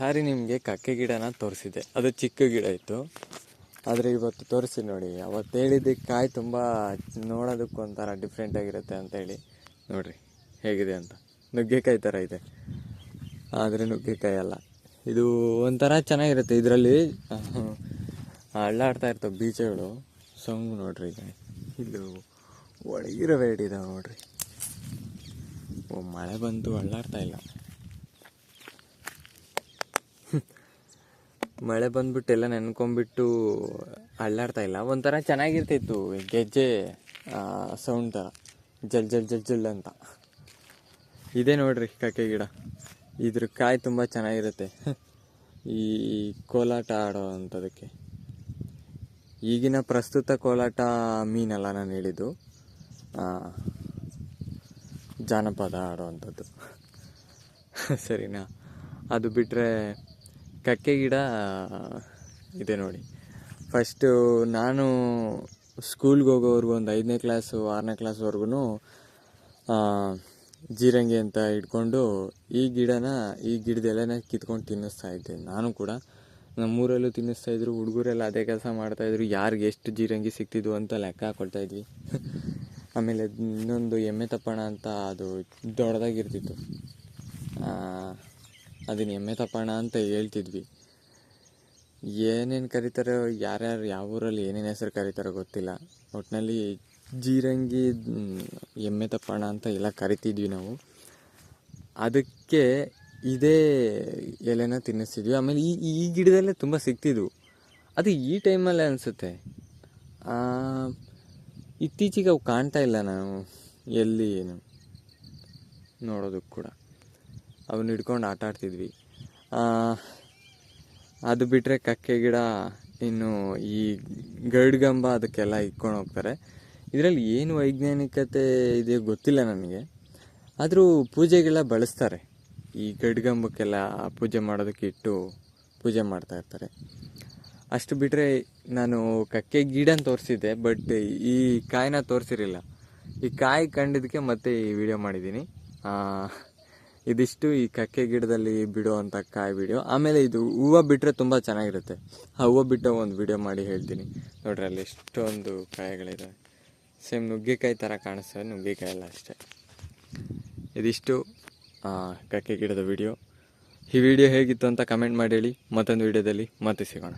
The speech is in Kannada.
ಸಾರಿ ನಿಮಗೆ ಕಕ್ಕೆ ಗಿಡನ ತೋರಿಸಿದೆ ಅದು ಚಿಕ್ಕ ಗಿಡ ಇತ್ತು. ಆದರೆ ಇವತ್ತು ತೋರಿಸಿ ನೋಡಿ, ಅವತ್ತು ಹೇಳಿದ್ದಕ್ಕೆ ಕಾಯಿ ತುಂಬ ನೋಡೋದಕ್ಕೆ ಒಂಥರ ಡಿಫ್ರೆಂಟ್ ಆಗಿರುತ್ತೆ ಅಂತೇಳಿ ನೋಡಿರಿ, ಹೇಗಿದೆ ಅಂತ. ನುಗ್ಗೆಕಾಯಿ ಥರ ಇದೆ. ಆದರೆ ನುಗ್ಗೆಕಾಯಿ ಅಲ್ಲ. ಇದು ಒಂಥರ ಚೆನ್ನಾಗಿರುತ್ತೆ. ಇದರಲ್ಲಿ ಅಳ್ಳಾಡ್ತಾ ಇರ್ತವೆ ಬೀಜಗಳು. ಸೊಂಗು ನೋಡ್ರಿ ಈಗ. ಇದು ಒಳಗಿರೋ ವೇಟ್ ಇದಾವೆ ನೋಡ್ರಿ. ಓ, ಮಳೆ ಬಂತು, ಅಳ್ಳಾಡ್ತಾ ಇಲ್ಲ. ಮಳೆ ಬಂದ್ಬಿಟ್ಟು ಎಲ್ಲ ನೆನ್ಕೊಂಡ್ಬಿಟ್ಟು ಅಳ್ಳಾಡ್ತಾ ಇಲ್ಲ. ಒಂಥರ ಚೆನ್ನಾಗಿರ್ತಿತ್ತು ಗೆಜ್ಜೆ ಸೌಂಡ್ ಥರ ಜಲ್ ಜಲ್ ಜಲ್ ಜಲ್ ಅಂತ. ಇದೇ ನೋಡ್ರಿ ಕಕ್ಕೆ ಗಿಡ. ಇದ್ರ ಕಾಯಿ ತುಂಬ ಚೆನ್ನಾಗಿರುತ್ತೆ. ಈ ಕೋಲಾಟ ಆಡೋ ಅಂಥದಕ್ಕೆ. ಈಗಿನ ಪ್ರಸ್ತುತ ಕೋಲಾಟ ಮೀನಲ್ಲ ನಾನು ಹೇಳಿದ್ದು. ಜಾನಪದ ಜಾನಪದ ಆಡೋವಂಥದ್ದು ಸರಿನಾ? ಅದು ಬಿಟ್ಟರೆ ಕಕ್ಕೆ ಗಿಡ, ಇದೆ ನೋಡಿ. ಫಸ್ಟು ನಾನು ಸ್ಕೂಲ್ಗೆ ಹೋಗೋವರೆಗೂ ಒಂದು ಐದನೇ ಕ್ಲಾಸು ಆರನೇ ಕ್ಲಾಸ್ವರೆಗೂ ಜೀರಂಗಿ ಅಂತ ಇಟ್ಕೊಂಡು ಈ ಗಿಡನ, ಈ ಗಿಡದ ಕಿತ್ಕೊಂಡು ತಿನ್ನಿಸ್ತಾ ಇದ್ದೆ. ನಾನು ಕೂಡ ನಮ್ಮೂರಲ್ಲೂ ತಿನ್ನಿಸ್ತಾ ಇದ್ರು, ಹುಡುಗರೆಲ್ಲ ಅದೇ ಕೆಲಸ ಮಾಡ್ತಾಯಿದ್ರು ಯಾರಿಗೆ ಎಷ್ಟು ಜೀರಂಗಿ ಸಿಕ್ತಿದ್ವು ಅಂತ ಲೆಕ್ಕ ಹಾಕೊಳ್ತಾ ಇದ್ವಿ. ಆಮೇಲೆ ಇನ್ನೊಂದು ಎಮ್ಮೆ ತಪ್ಪಣ ಅಂತ ಅದು ದೊಡ್ಡದಾಗಿರ್ತಿತ್ತು. ಅದನ್ನ ಎಮ್ಮೆ ತಪ್ಪಣ ಅಂತ ಹೇಳ್ತಿದ್ವಿ. ಏನೇನು ಕರೀತಾರೋ, ಯಾರ್ಯಾರು ಯಾವ ಊರಲ್ಲಿ ಏನೇನು ಹೆಸರು ಕರೀತಾರೋ ಗೊತ್ತಿಲ್ಲ. ಒಟ್ಟಿನಲ್ಲಿ ಜೀರಂಗಿ ಎಮ್ಮೆ ತಪ್ಪಣ ಅಂತ ಎಲ್ಲ ಕರಿತಿದ್ವಿ ನಾವು. ಅದಕ್ಕೆ ಇದೇ ಎಲೆನ ತಿನ್ನಿಸ್ತಿದ್ವಿ. ಆಮೇಲೆ ಈ ಈ ಗಿಡದಲ್ಲೇ ತುಂಬ ಸಿಗ್ತಿದ್ವು ಅದು ಈ ಟೈಮಲ್ಲೇ ಅನಿಸುತ್ತೆ. ಇತ್ತೀಚೆಗೆ ಅವು ಕಾಣ್ತಾ ಇಲ್ಲ ನಾವು. ಎಲ್ಲಿ ಏನು ನೋಡೋದಕ್ಕೆ ಕೂಡ. ಅವನ್ನ ಹಿಡ್ಕೊಂಡು ಆಟ ಆಡ್ತಿದ್ವಿ. ಅದು ಬಿಟ್ಟರೆ ಕಕ್ಕೆ ಗಿಡ ಇನ್ನು ಈ ಗರ್ಡ್ಗಂಬ ಅದಕ್ಕೆಲ್ಲ ಇಟ್ಕೊಂಡು ಹೋಗ್ತಾರೆ. ಇದರಲ್ಲಿ ಏನು ವೈಜ್ಞಾನಿಕತೆ ಇದೆ ಗೊತ್ತಿಲ್ಲ ನನಗೆ. ಆದರೂ ಪೂಜೆಗೆಲ್ಲ ಬಳಸ್ತಾರೆ. ಈ ಗಡ್ಗಂಬಕ್ಕೆಲ್ಲ ಪೂಜೆ ಮಾಡೋದಕ್ಕೆ ಇಟ್ಟು ಪೂಜೆ ಮಾಡ್ತಾ ಇರ್ತಾರೆ. ಅಷ್ಟು ಬಿಟ್ಟರೆ ನಾನು ಕಕ್ಕೆ ಗಿಡನ ತೋರಿಸಿದ್ದೆ, ಬಟ್ ಈ ಕಾಯಿನ ತೋರಿಸಿರಲಿಲ್ಲ. ಈ ಕಾಯಿ ಕಂಡಿದ್ದಕ್ಕೆ ಮತ್ತೆ ಈ ವಿಡಿಯೋ ಮಾಡಿದ್ದೀನಿ. ಇದಿಷ್ಟು ಈ ಕಕ್ಕೆ ಗಿಡದಲ್ಲಿ ಬಿಡುವಂಥ ಕಾಯಿ ವಿಡಿಯೋ ಆಮೇಲೆ ಇದು ಹೂವು ಬಿಟ್ಟರೆ ತುಂಬ ಚೆನ್ನಾಗಿರುತ್ತೆ. ಆ ಹೂವು ಬಿಟ್ಟು ಒಂದು ವಿಡಿಯೋ ಮಾಡಿ ಹೇಳ್ತೀನಿ. ನೋಡ್ರಿ ಅಲ್ಲಿ ಎಷ್ಟೊಂದು ಕಾಯಿಗಳಿದ್ದಾವೆ ಸೇಮ್ ನುಗ್ಗೆಕಾಯಿ ಥರ ಕಾಣಿಸ್ತದೆ, ನುಗ್ಗೆಕಾಯಿ ಎಲ್ಲ ಅಷ್ಟೇ. ಇದಿಷ್ಟು ಕಕ್ಕೆ ಗಿಡದ ವಿಡಿಯೋ ಈ ವಿಡಿಯೋ ಹೇಗಿತ್ತು ಅಂತ ಕಮೆಂಟ್ ಮಾಡಿ ಹೇಳಿ. ಮತ್ತೊಂದು ವಿಡಿಯೋದಲ್ಲಿ ಮತ್ತೆ ಸಿಗೋಣ.